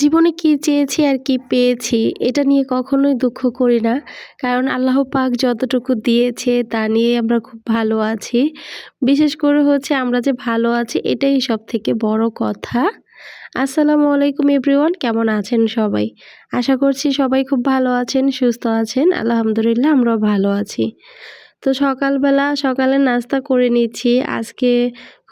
জীবনে কি চেয়েছি আর কি পেয়েছি, এটা নিয়ে কখনোই দুঃখ করি না। কারণ আল্লাহ পাক যতটুকু দিয়েছে, তা নিয়ে আমরা খুব ভালো আছি। বিশেষ করে হচ্ছে আমরা যে ভালো আছি, এটাই সব থেকে বড় কথা। আসসালামু আলাইকুম এভরিওয়ান, কেমন আছেন সবাই? আশা করছি সবাই খুব ভালো আছেন, সুস্থ আছেন, আলহামদুলিল্লাহ আমরাও ভালো আছি। তো সকালবেলা সকালে নাস্তা করে নিচ্ছি। আজকে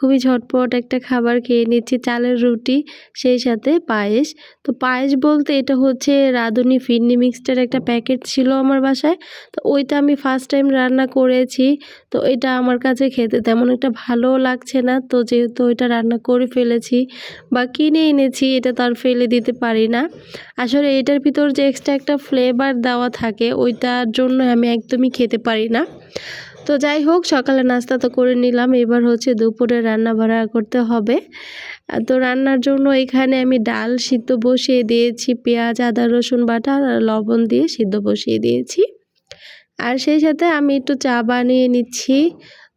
খুবই ঝটপট একটা খাবার খেয়ে নিচ্ছি, চালের রুটি, সেই সাথে পায়েস। তো পায়েস বলতে এটা হচ্ছে রাঁধুনি ফিরনি মিক্সটার একটা প্যাকেট ছিল আমার বাসায়। তো ওইটা আমি ফার্স্ট টাইম রান্না করেছি। তো এটা আমার কাছে খেতে তেমন একটা ভালোও লাগছে না। তো যেহেতু ওইটা রান্না করে ফেলেছি বা কিনে এনেছি, এটা তো আর ফেলে দিতে পারি না। আসলে এটার ভিতর যে এক্সট্রা একটা ফ্লেভার দেওয়া থাকে, ওইটার জন্য আমি একদমই খেতে পারি না। তো যাই হোক, সকালে নাস্তা তো করে নিলাম। এবার হচ্ছে দুপুরে রান্না ভাড়া করতে হবে। তো রান্নার জন্য এখানে আমি ডাল সিদ্ধ বসিয়ে দিয়েছি, পেঁয়াজ, আদা, রসুন বাটা আর লবণ দিয়ে সিদ্ধ বসিয়ে দিয়েছি। আর সেই সাথে আমি একটু চা বানিয়ে নিচ্ছি।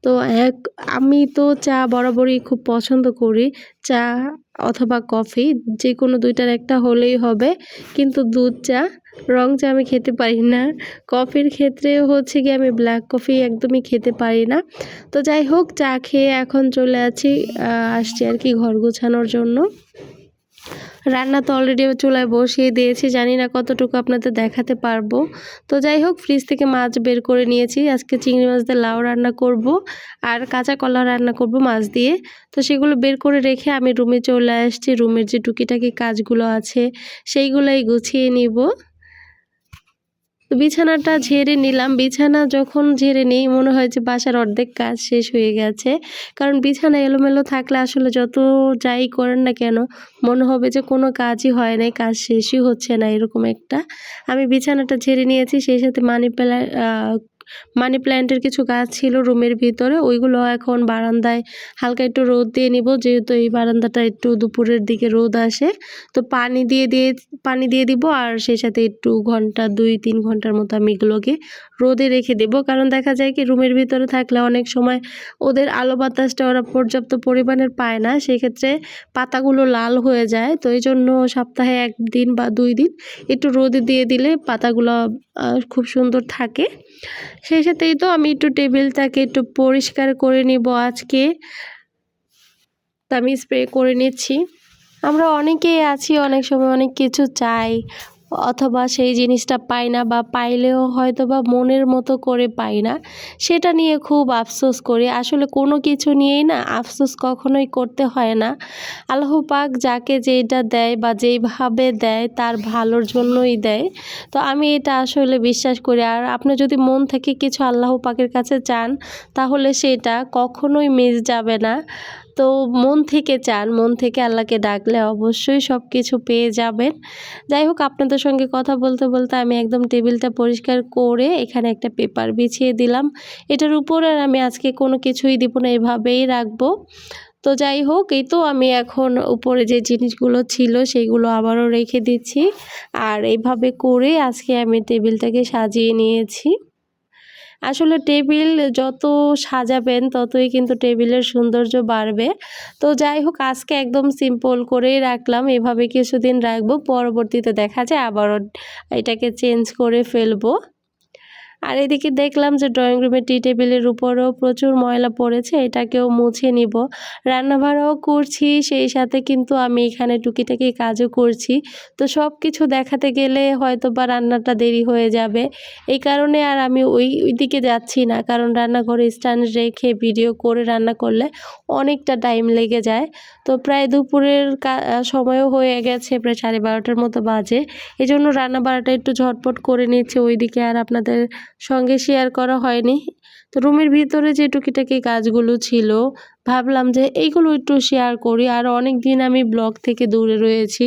তো এক, আমি তো চা বরাবরই খুব পছন্দ করি। চা অথবা কফি যে কোনো দুইটার একটা হলেই হবে। কিন্তু দুধ চা, রং চা আমি খেতে পারি না। কফির ক্ষেত্রে হচ্ছে কি আমি ব্ল্যাক কফি একদমই খেতে পারি না। তো যাই হোক, চা খেয়ে এখন চলে আছি আসছি আর কি ঘর গোছানোর জন্য। রান্না তো অলরেডি চুলায় বসিয়ে দিয়েছি, জানি না কতটুকু আপনাদের দেখাতে পারব। তো যাই হোক ফ্রিজ থেকে মাছ বের করে নিয়েছি, আজকে চিংড়ি মাছ দিয়ে লাউ রান্না করব আর কাঁচা কলা রান্না করব মাছ দিয়ে। তো সেগুলো বের করে রেখে আমি রুমে চলে আসছি রুমের যে টুকিটাকি কাজগুলো আছে, সেইগুলোই গুছিয়ে নিব। তো বিছানাটা ঝেড়ে নিলাম। বিছানা যখন ঝেড়ে নিই, মনে হয় যে বাসার অর্ধেক কাজ শেষ হয়ে গেছে। কারণ বিছানা এলোমেলো থাকলে আসলে যত যাই করেন না কেন, মনে হবে যে কোনো কাজই হয় নাই, কাজ শেষই হচ্ছে না, এরকম একটা। আমি বিছানাটা ঝেড়ে নিয়েছি, সেই সাথে মানি প্লা মানি প্ল্যান্টের কিছু গাছ ছিল রুমের ভিতরে, ওইগুলো এখন বারান্দায় হালকা একটু রোদ দিয়ে নিব, যেহেতু এই বারান্দাটা একটু দুপুরের দিকে রোদ আসে। তো পানি দিয়ে দিয়ে, পানি দিয়ে দিব আর সেই সাথে একটু ঘণ্টা দুই, তিন ঘণ্টার মতো আমি এগুলোকে রোদে রেখে দেব। কারণ দেখা যায় কি, রুমের ভিতরে থাকলে অনেক সময় ওদের আলো বাতাসটা ওরা পর্যাপ্ত পরিমাণের পায় না, সেক্ষেত্রে পাতাগুলো লাল হয়ে যায়। তো এই জন্য সপ্তাহে একদিন বা দুই দিন একটু রোদে দিয়ে দিলে পাতাগুলো খুব সুন্দর থাকে। সেই সাথেই তো আমি একটু টেবিলটাকে একটু পরিষ্কার করে নিব আজকে। তা আমি স্প্রে করে নিচ্ছি। আমরা অনেকেই আছি, অনেক সময় অনেক কিছু চাই। অথবা সেই জিনিসটা পাই না বা পাইলেও হয়তো বা মনের মতো করে পাই না, সেটা নিয়ে খুব আফসোস করি। আসলে কোনো কিছু নিয়েই না আফসোস কখনোই করতে হয় না। আল্লাহ পাক যাকে যেটা দেয় বা যেইভাবে দেয় তার ভালোর জন্যই দেয়। তো আমি এটা আসলে বিশ্বাস করি। আর আপনি যদি মন থেকে কিছু আল্লাহ পাকের কাছে চান, তাহলে সেটা কখনোই মিস যাবে না। তো মন থেকে চান, মন থেকে আল্লাহকে ডাকলে অবশ্যই সব কিছু পেয়ে যাবেন। যাই হোক, আপনাদের সঙ্গে কথা বলতে বলতে আমি একদম টেবিলটা পরিষ্কার করে এখানে একটা পেপার বিছিয়ে দিলাম। এটার উপর আর আমি আজকে কোনো কিছুই দিব না, এভাবেই রাখব। তো যাই হোক, এই তো আমি এখন উপরে যে জিনিসগুলো ছিল সেইগুলো আবারও রেখে দিচ্ছি। আর এইভাবে করে আজকে আমি টেবিলটাকে সাজিয়ে নিয়েছি। আসলে টেবিল যত সাজাবেন ততই কিন্তু টেবিলের সৌন্দর্য বাড়বে। তো যাই হোক, আজকে একদম সিম্পল করেই রাখলাম। এভাবে কিছুদিন রাখব, পরবর্তীতে দেখা যায় আবারও এটাকে চেঞ্জ করে ফেলব। আর এদিকে দেখলাম যে ড্রয়িং রুমের টি টেবিলের উপরেও প্রচুর ময়লা পড়েছে, এটাকেও মুছে নিব। রান্নাবাড়াও করছি, সেই সাথে কিন্তু আমি এখানে টুকিটাকি কাজও করছি। তো সব কিছু দেখাতে গেলে হয়তো বা রান্নাটা দেরি হয়ে যাবে। এই কারণে আর আমি ওই ওই দিকে যাচ্ছি না, কারণ রান্নাঘরে স্ট্যান্ড রেখে ভিডিও করে রান্না করলে অনেকটা টাইম লেগে যায়। তো প্রায় দুপুরের সময়ও হয়ে গেছে, প্রায় সাড়ে বারোটার মতো বাজে। এই জন্য রান্না বাড়াটা একটু ঝটপট করে নিচ্ছে, ওইদিকে আর আপনাদের সঙ্গে শেয়ার করা হয়নি। তো রুমের ভিতরে যে টুকিটাকি কাজগুলো ছিল, ভাবলাম যে এইগুলো একটু শেয়ার করি। আর অনেক দিন আমি ব্লগ থেকে দূরে রয়েছি।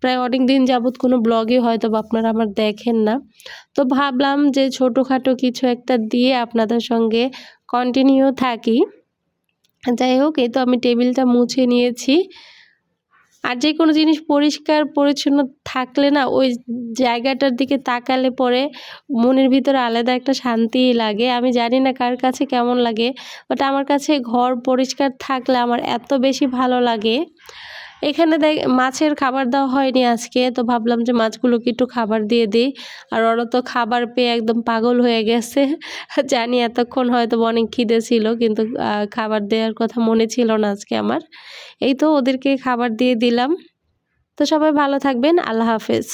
প্রায় অনেক দিন যাবৎ কোনো ব্লগে হয়তো আপনারা আমার দেখেন না। তো ভাবলাম যে ছোটোখাটো কিছু একটা দিয়ে আপনাদের সঙ্গে কন্টিনিউ থাকি। যাই হোক এই তো আমি টেবিলটা মুছে নিয়েছি। আর যে কোনো জিনিস পরিষ্কার, পরিচ্ছন্ন থাকলে না ওই জায়গাটার দিকে তাকালে পরে মনের ভিতরে আলাদা একটা শান্তি লাগে। আমি জানি না কার কাছে কেমন লাগে বাট আমার কাছে ঘর পরিষ্কার থাকলে আমার এত বেশি ভালো লাগে। এখানে দেখ, মাছের খাবার দেওয়া হয়নি আজকে, তো ভাবলাম যে মাছগুলোকে একটু খাবার দিয়ে দিই। আর ওরা তো খাবার পেয়ে একদম পাগল হয়ে গেছে। জানি এতক্ষণ হয়তো অনেক খিদে ছিল, কিন্তু খাবার দেওয়ার কথা মনে ছিল না আজকে আমার। এই তো ওদেরকে খাবার দিয়ে দিলাম। তো সবাই ভালো থাকবেন, আল্লাহ হাফেজ।